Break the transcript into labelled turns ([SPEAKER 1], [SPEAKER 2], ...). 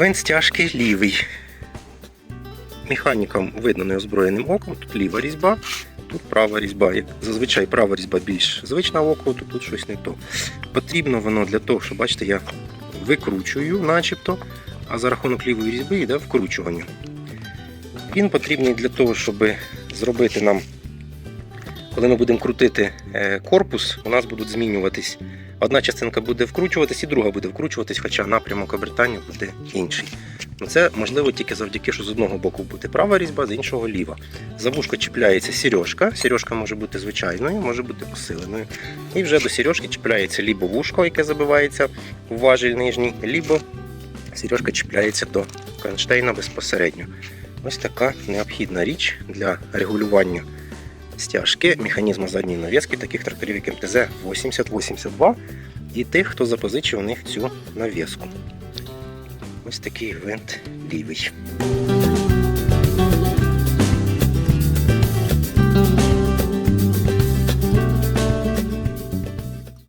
[SPEAKER 1] Винт стяжки лівий. Механікам видно неозброєним оком, тут ліва різьба, тут права різьба. Зазвичай права різьба більш звична око, то тут щось не то. Потрібно воно для того, що бачите, я викручую, начебто, а за рахунок лівої різьби йде вкручування. Він потрібний для того, щоб зробити нам, коли ми будемо крутити е, корпус, у нас будуть змінюватись. Одна частинка буде вкручуватись і друга буде вкручуватись, хоча напрямок обертання буде інший. Ну, Це можливо тільки завдяки, що з одного боку буде права різьба, з іншого ліва. За вушко чіпляється сережка. Сережка може бути звичайною, може бути посиленою. І вже до сережки чіпляється лібо вушко, яке забивається в важіль нижній, лібо сережка чіпляється до кронштейна безпосередньо. Ось така необхідна річ для регулювання стяжки механізму задньої навіски таких тракторів, як МТЗ 8082 і тих, хто запозичив у них цю навіску. Ось такий винт лівий.